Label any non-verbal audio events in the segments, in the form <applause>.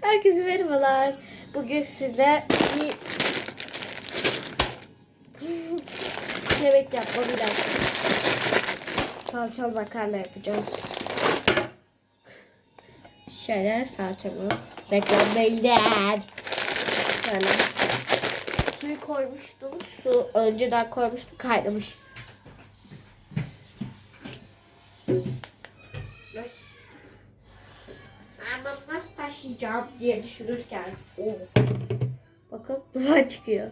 Herkese merhabalar. Bugün size bir yemek yapma bir dakika. Salçalı makarna yapacağız. Şöyle salçamız. Reklam değiller. Şöyle. Suyu koymuştum. Su önceden koymuştum. Kaynamış. Taşıyacağım diye düşünürken. Oo. Bakın <laughs> duman çıkıyor.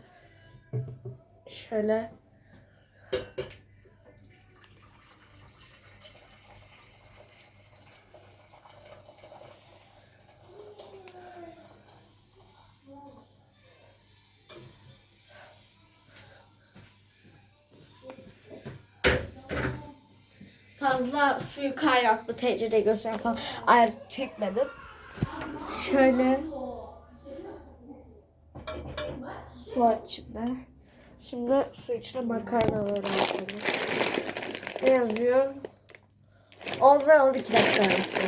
Şöyle. Fazla suyu kaynatma tencereye göster falan ayar çekmedim. Şöyle su içinde. Şimdi su içine makarnaları atalım. Ne yazıyor? 10 ve 12 dakika arası.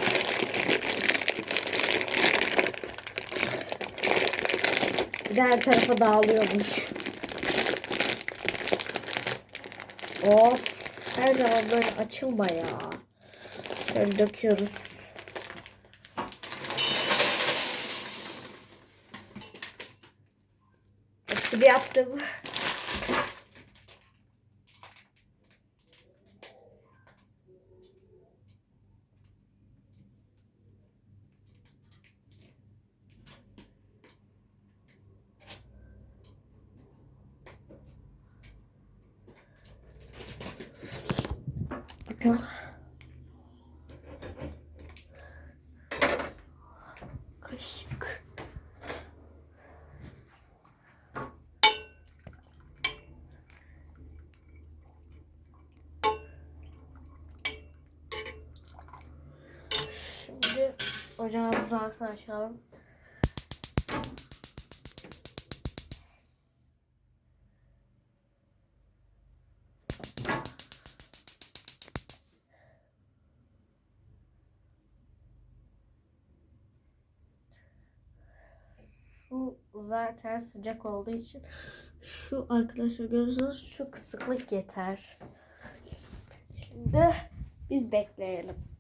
Bir de her tarafa dağılıyormuş. Of. Her zaman böyle açılma ya. Şöyle döküyoruz. Hepsini yaptım. Bakalım. Şimdi ocağımızın altını açalım. Su zaten sıcak olduğu için şu arkadaşlar görüyorsunuz şu kısıklık yeter. Şimdi biz bekleyelim.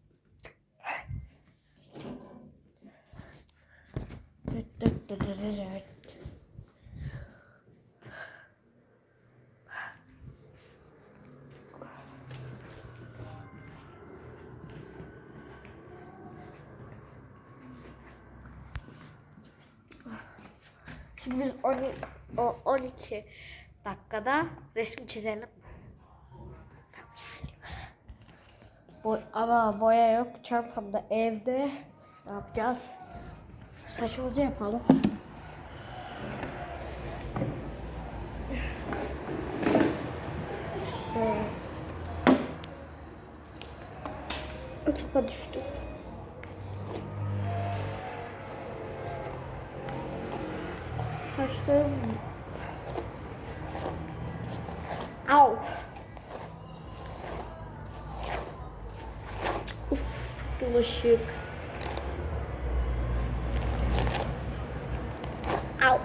Şimdi biz 10, o 12 dakikada resim çizelim. Tamam, ama boya yok. Çantamda evde. Ne yapacağız? Saçımızı yapalım. Şöyle. Ataka düştü. Saçlarım. Au. Uf çok dolaşık. Au.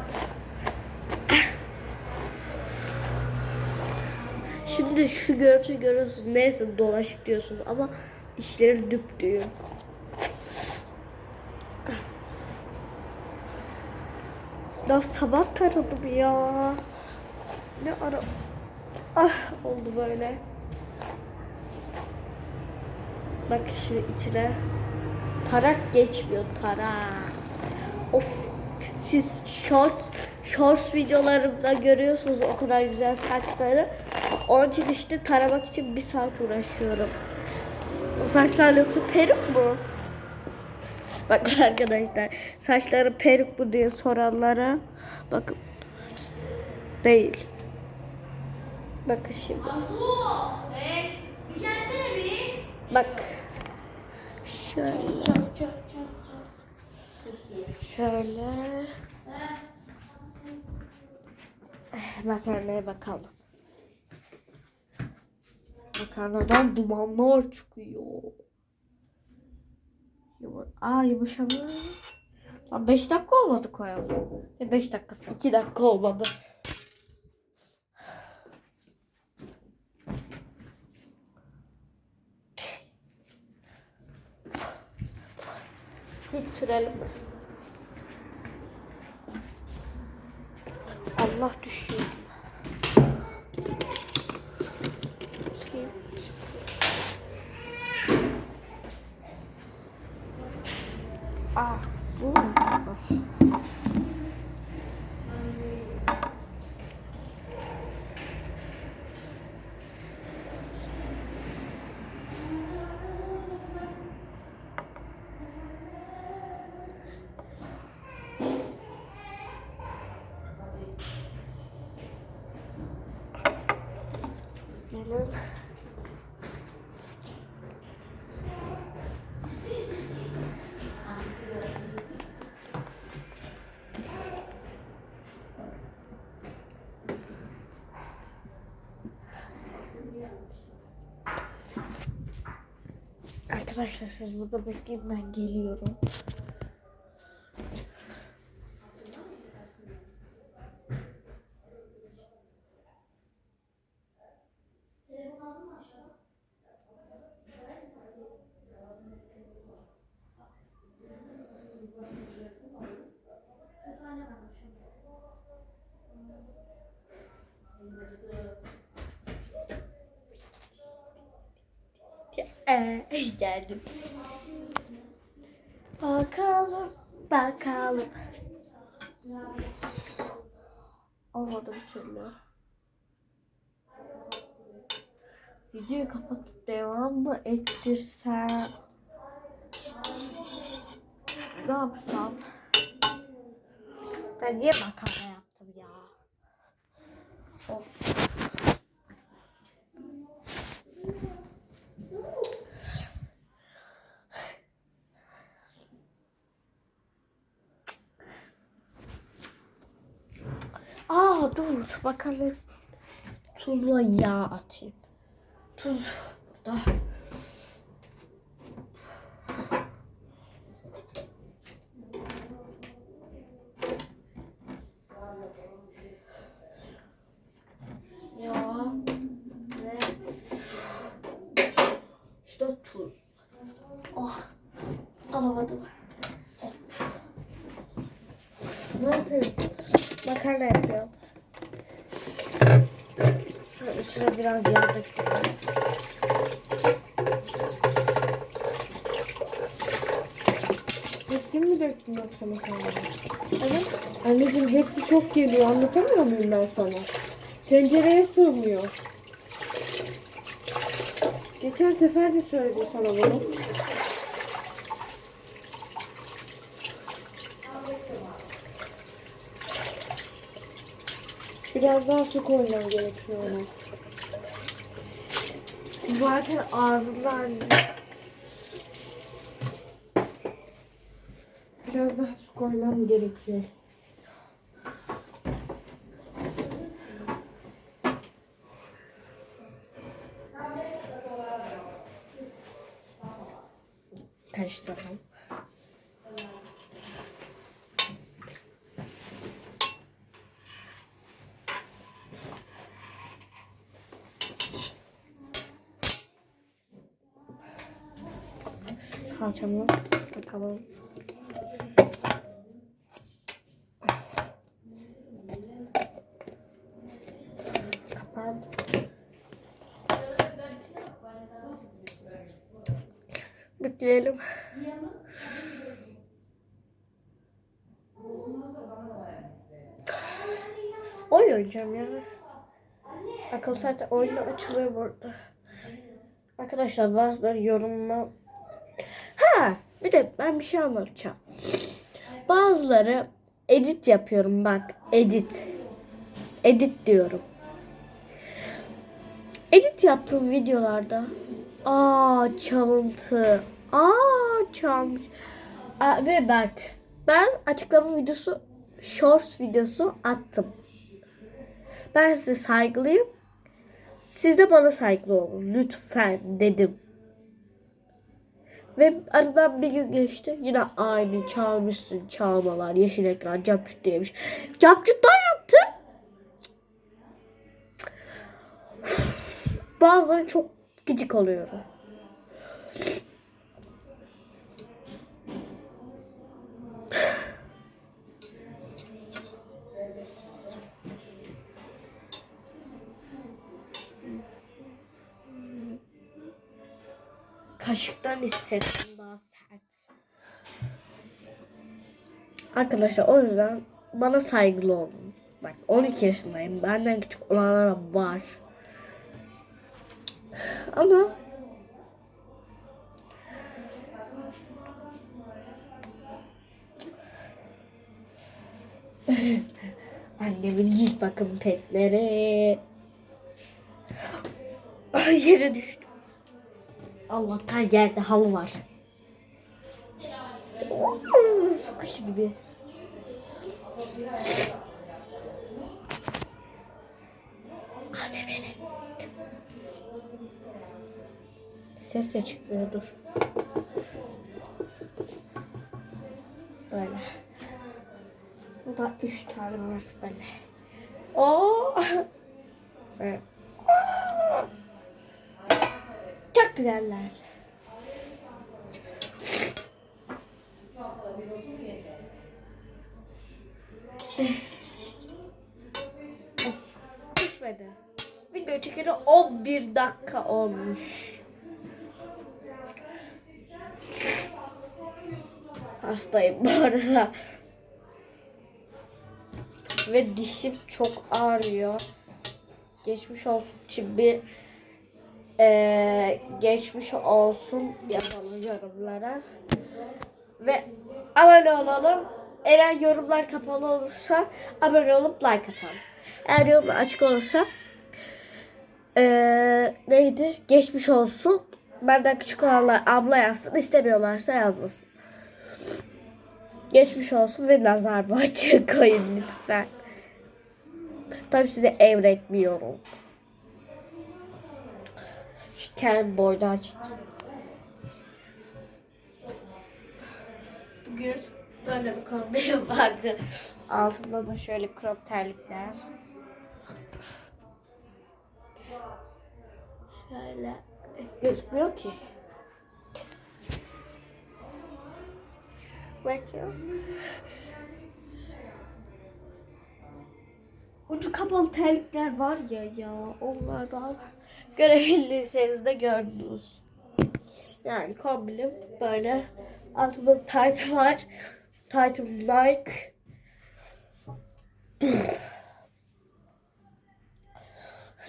Şimdi şu görüntü görüyorsunuz. Neyse dolaşık diyorsunuz ama işleri düp diyor. Daha sabah taradım ya. Ne ara... Ah oldu böyle. Bak şu içine. Tarak geçmiyor tarak. Of. Siz short shorts videolarımda görüyorsunuz o kadar güzel saçları. Onun için işte taramak için bir saat uğraşıyorum. O saçlar yoksa peruk mu? Bakın arkadaşlar saçları peruk mu diye soranlara bakın değil. Bakın şimdi. Bak. Şöyle. Şöyle. Makarnaya bakalım. Makarnadan dumanlar çıkıyor. Aa yumuşamış. 5 dakika olmadı koyalım. 5 dakikası 2 dakika olmadı. Tit sürelim. Allah düşüyor. Ah, bu mu? Ah. Gelin. Arkadaşlar siz burada bekleyin ben geliyorum. Ee, <laughs> geldim. Bakalım, bakalım. Olmadı bir türlü. Videoyu kapatıp devam mı ettirsem? Ne yapsam? Ben niye makarna yaptım ya? Of. Aa dur bakalım. Tuzla yağ atayım. Tuz burada. Yağ ve işte tuz. Oh alamadım. Hop. Ne yapıyorum? Makarna yapıyorum. Şöyle içine biraz yağ döküyorum. Hepsini mi döktün yoksa makarnayı? Evet. Anneciğim hepsi çok geliyor. Anlatamıyor muyum ben sana? Tencereye sığmıyor. Geçen sefer de söyledim sana bunu. Biraz daha su koymam gerekiyor ona. Zaten ağzından Biraz daha su koymam gerekiyor. karıştıralım. Salçamız bakalım. Kapat. Bekleyelim. Oyun oynayacağım ya. Akıl saati oyunda açılıyor burada. Arkadaşlar bazıları yorumla... Bir de ben bir şey anlatacağım. Bazıları edit yapıyorum bak edit. Edit diyorum. Edit yaptığım videolarda aa çalıntı. Aa çalmış. Ve bak ben açıklama videosu shorts videosu attım. Ben size saygılıyım. Siz de bana saygılı olun. Lütfen dedim. Ve aradan bir gün geçti. Yine aynı çalmışsın çalmalar. Yeşil ekran capcut diyemiş. Capcut'tan yaptı. Bazıları çok gıcık oluyorum. Hissettim daha sert. Arkadaşlar o yüzden bana saygılı olun. Bak 12 yaşındayım. Benden küçük olanlara var. Ama <laughs> Annemin ilk bakım petleri. Yere düştüm. Allah'tan yerde halı var. Kuşu gibi. Malzemeli. Ses de çıkmıyor dur. Böyle. Burada üç tane var <laughs> böyle. Oo. Böyle. Çok güzeller. of, pişmedi. Video çekeli 11 dakika olmuş. Hastayım bu arada. Ve dişim çok ağrıyor. Geçmiş olsun için eee, geçmiş olsun yapalım yorumlara. Ve abone olalım. Eğer yorumlar kapalı olursa abone olup like atalım. Eğer yorumlar açık olursa eee, neydi? Geçmiş olsun. Benden küçük olanlar abla yazsın. istemiyorlarsa yazmasın. Geçmiş olsun ve nazar boncuğu koyun lütfen. Tabii size emretmiyorum. Kendi boydan çekeyim. Bugün böyle bir kombin <laughs> vardı. Altında da şöyle crop terlikler. Şöyle gözükmüyor ki. Bakıyorum. Ucu kapalı terlikler var ya ya onlardan görebildiyseniz de gördünüz. Yani kombinim böyle altımda tight var. Tight'ım like.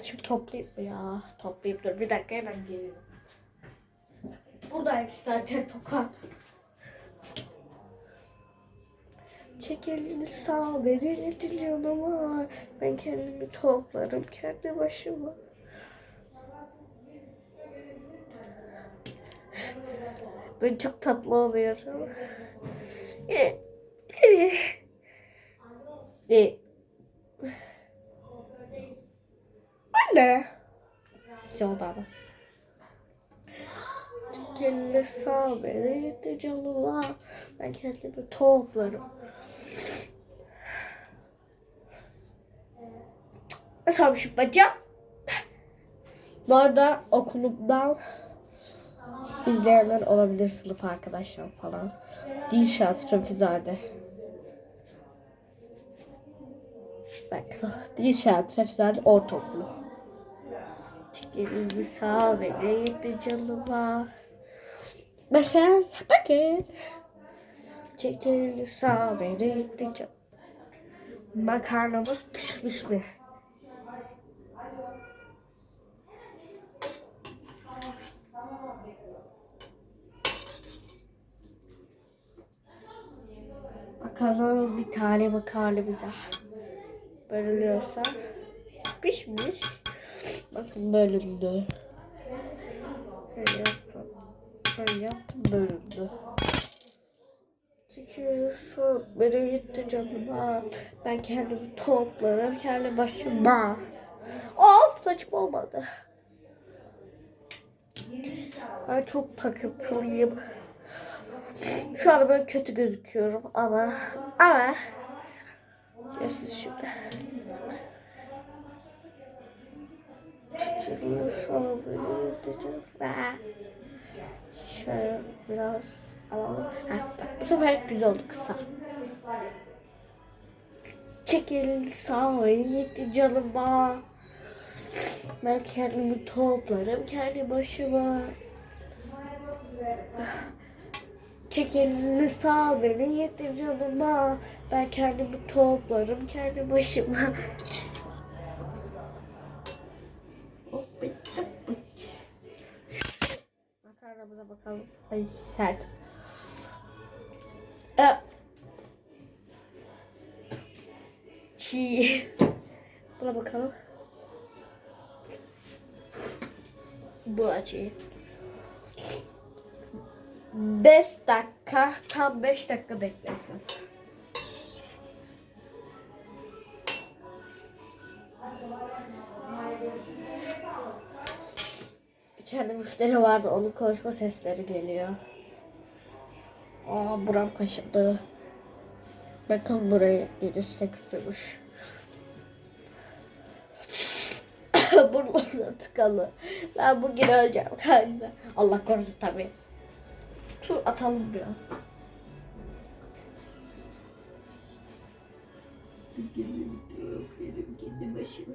Şimdi toplayayım ya? Toplayayım dur bir dakika hemen geliyorum. Buradaymış zaten tokan. Çek sağ beni diliyorum ama ben kendimi toplarım kendi başıma. Ben çok tatlı oluyorum. Evet. Evet. Anne. Güzel oldu ama. Çek elini sağ beni diliyorum ben kendimi toplarım. Nasıl bacım? Bu arada okulumdan izleyenler olabilir sınıf arkadaşlar falan. Dilşat Rafizade. Bak Dilşat Rafizade ortaokulu. Çekilini sağ ve neydi canıma. Bakın, bakın. Çekilini sağ ve neydi canıma. Makarnamız pişmiş mi? Bakalım bir tane makarnamıza bölünüyorsa pişmiş. Bakın bölündü. Şöyle yaptım. Şöyle yaptım bölündü. Çünkü su beni gitti canıma. Ben kendimi toplarım kendi başıma. Of saçım olmadı. Ben çok takıntılıyım. Şu an böyle kötü gözüküyorum ama ama Görüyorsunuz şimdi. Çekilmiş Şöyle biraz alalım. Ha, bak, bu sefer güzel oldu kısa. Çekil sağ yetti canıma. Ben kendimi toplarım kendi başıma. Çek elini sağ beni yetir canıma. Ben kendimi toplarım kendi başıma. Makarnamıza bakalım. Ay sert. Ee, Çiğ. Buna bakalım. Bu çiğ. 5 dakika, tam 5 dakika beklesin. İçeride müşteri vardı, onun konuşma sesleri geliyor. Aa, buram kaşındı. Bakın burayı üstüne kısılmış. <coughs> Burnumda tıkalı. Ben bugün öleceğim galiba. Allah korusun tabii. Tur atalım biraz. Benim kendi başıma.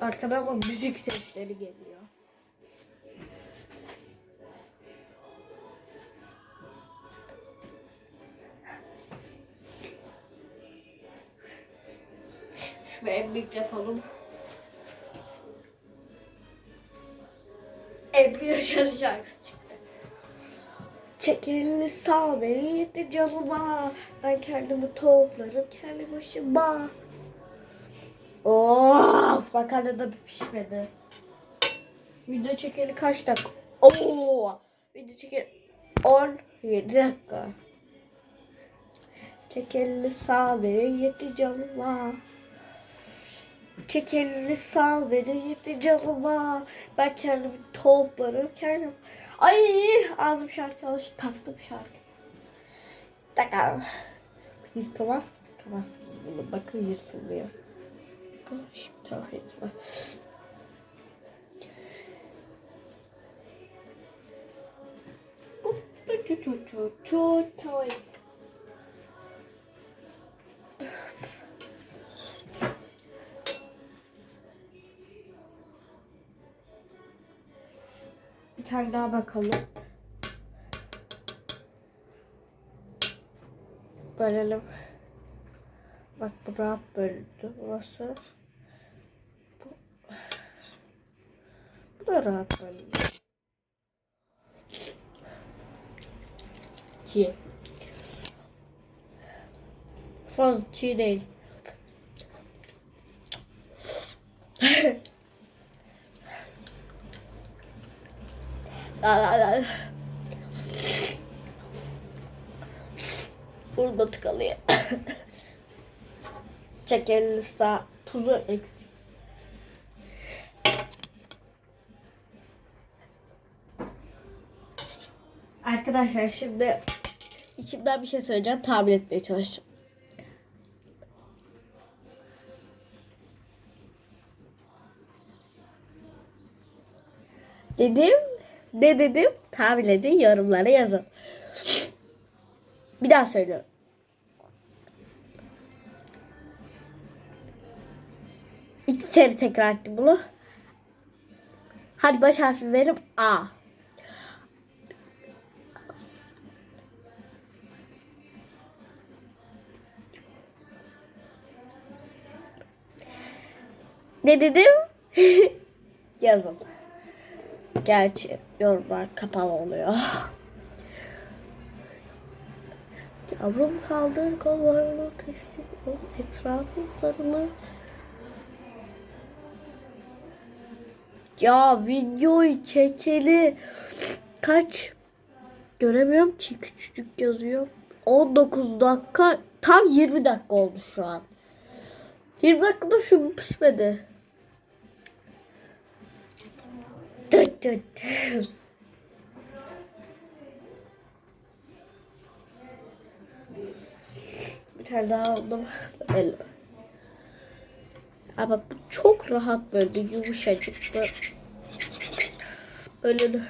Arkadan ama müzik sesleri geliyor. Şu benim mikrofonum. Ebru Yaşar şarkısı çıktı. Çek elini sağ beni yetti canıma. Ben kendimi toplarım kendi başıma. Of makarna da pişmedi. Video çekeli kaç dakika? Oo! Video çekeli 17 dakika. Çek elini sağ beni yetti canıma. Çek elini sal beni yetti canıma. Ben kendimi toplarım kendim. Ay ağzım şarkı alış taktım şarkı. Takal. Yırtılmaz ki yırtılmaz bunu. Bakın yırtılmıyor. Şimdi tamam yırtılmaz. Çu çu çu çu tamam. Tane daha bakalım. Bölelim. Bak bu rahat bölündü. Burası. Bu, bu da rahat bölündü. Çiğ. Fazla çiğ değil. <laughs> Burada tıkalıyor. <coughs> Şekerli sağ, tuzu eksik. Arkadaşlar şimdi içimden bir şey söyleyeceğim. Tahmin etmeye çalışacağım. Dedim. Ne dedim? Tahmin edin yorumlara yazın. Bir daha söylüyorum. İki kere tekrar ettim bunu. Hadi baş harfi verim A. Ne dedim? <laughs> Yazın. Gerçi yorumlar kapalı oluyor. Yavrum kaldır kollarını teslim ol. Etrafın sarılı. Ya videoyu çekeli kaç Göremiyorum ki küçücük yazıyor. 19 dakika tam 20 dakika oldu şu an. 20 dakikada şu pişmedi. Dıt dıt dıt. Bir tane daha aldım. Böyle. Ama bu çok rahat böyle yumuşacık böyle. Böyle.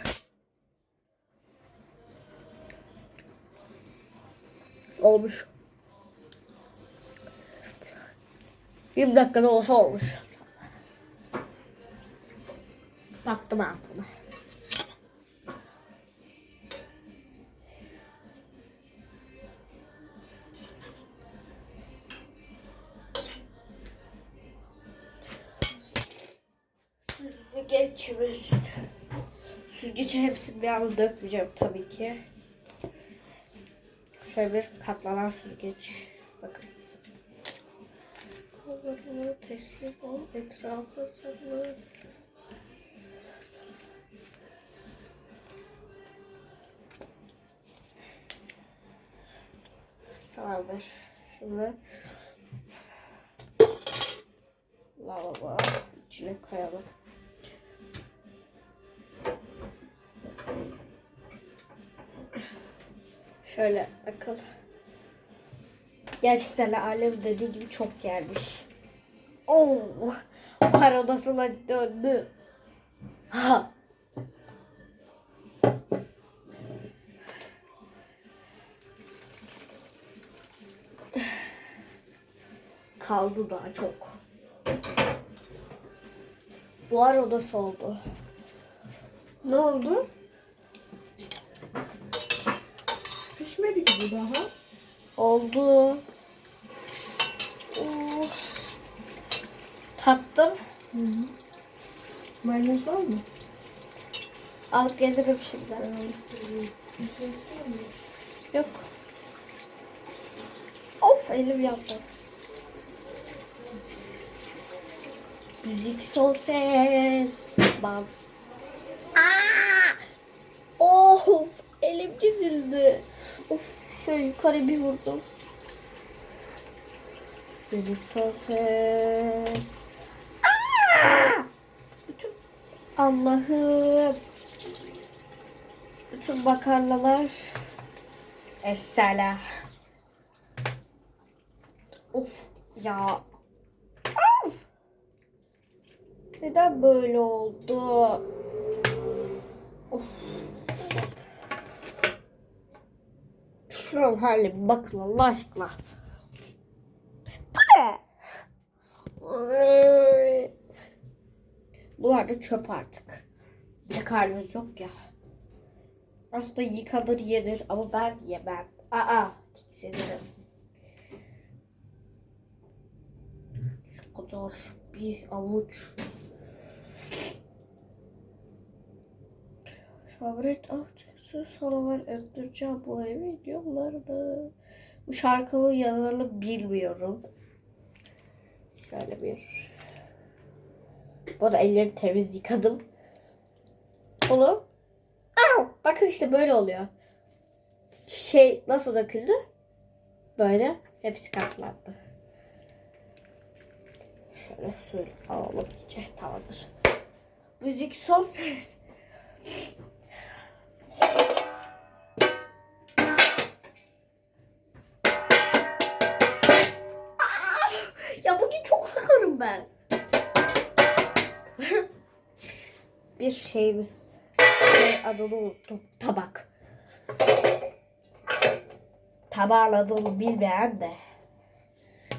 Olmuş. 20 dakikada olsa olmuş. Baktım altına. Süzgeçimiz. Süzgeci hepsini bir anda dökmeyeceğim tabii ki. Şöyle bir katlanan süzgeç. Bakın. Kollarını teslim ol. Etrafı sarılır. Tamamdır. Şimdi lavabo içine koyalım. Şöyle bakın. Gerçekten de alem dediği gibi çok gelmiş. Oo, par odasına döndü. Ha. Kaldı daha çok. Buhar odası oldu. Ne oldu? Pişmedi ki bu daha. Oldu. Of. Tattım. Hı hı. Mayonez var mı? Alıp gelirim şimdi. Yok. Of elim yandı. Müzik son ses. Bam. Aa! Of elim çizildi. Of şöyle yukarı bir vurdum. Müzik son ses. Aa! Bütün Allah'ım. Bütün makarnalar. Esselam. Of ya. Of. Neden böyle oldu? Of. Şuranın haline bakın Allah aşkına. Bu ne? Bunlar da çöp artık. Bir karnımız yok ya. Aslında yıkanır yenir ama ben yemem. Aa, tiksinirim. Şu kadar bir avuç. Artık sana ben öldüreceğim bu evi diyorlardı. Bu şarkının yazarını bilmiyorum. Şöyle bir. Bu arada ellerimi temiz yıkadım. Oğlum. Au! Bakın işte böyle oluyor. Şey nasıl döküldü? Böyle hepsi katlandı. Şöyle suyla alalım tamamdır. Müzik son ses. Aa! Ya bugün çok sakarım ben. <laughs> Bir şeyimiz. Şey adını unuttum. Tabak. Tabağın adını bilmeyen de.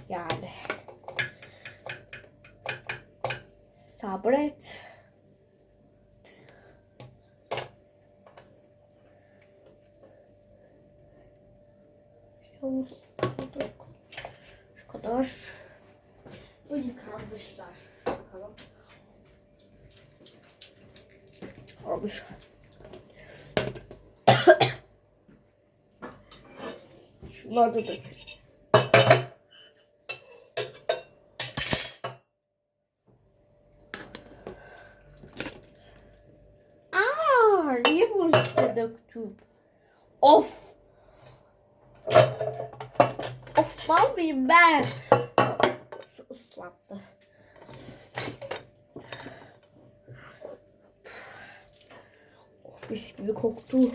Yani. Sabret. Yavrum, Şu kadar. Bu yıkanmışlar. Bakalım. Olmuş. Şunları da dök. Üstüne döktüm? Of. Of mıyım ben? Islattı. Oh, mis gibi koktu.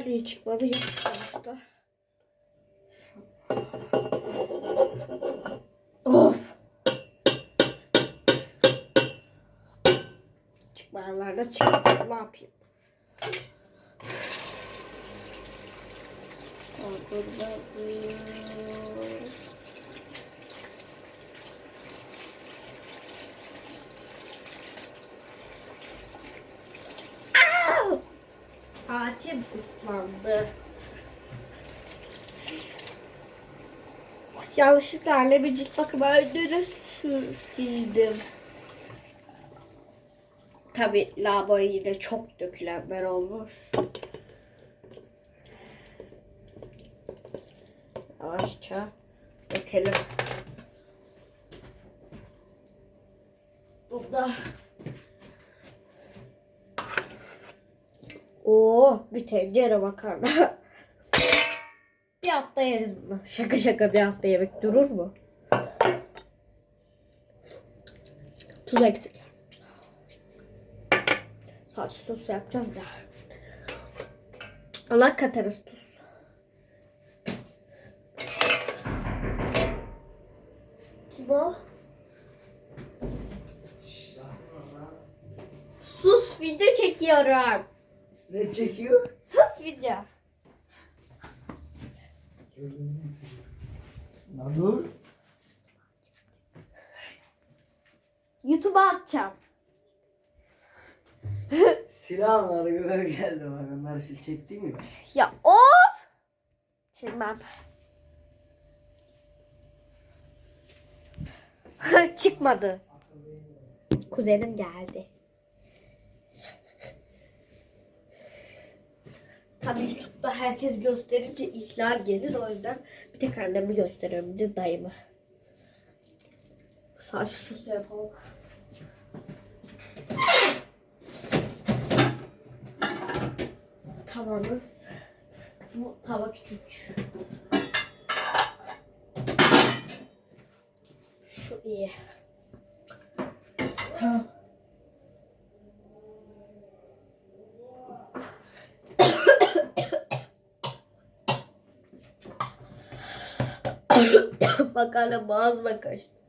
Bunlar niye çıkmadı ya sonuçta? Of. Çıkmayanlar da çıkmasın ne yapayım? Kaldırmadım. Au! Saatim ıslandı. Yanlışlıkla bir cilt bakımı sür- sildim. Tabi lavaboya yine çok dökülenler olmuş. Yavaşça dökelim. Burada Oo, bir tencere makarna. <laughs> bir hafta yeriz bunu. Şaka şaka bir hafta yemek durur mu? Tuz eksik. Sadece sos yapacağız ya. Allah katarız tuz. Kim o? Sus video çekiyorum. Ne çekiyor? Sus video. Lan dur. YouTube'a atacağım. Silahlar göre geldi bak onları sil çekti mi? Ya of! Silmem. <laughs> Çıkmadı. Kuzenim geldi. Tabii YouTube'da herkes gösterince ihlal gelir. O yüzden bir tek annemi gösteriyorum. Bir de dayımı. Saç sosu yapalım. Tavamız. Bu tava küçük. Şu iyi. Tamam. Makarna boğazıma kaçtı.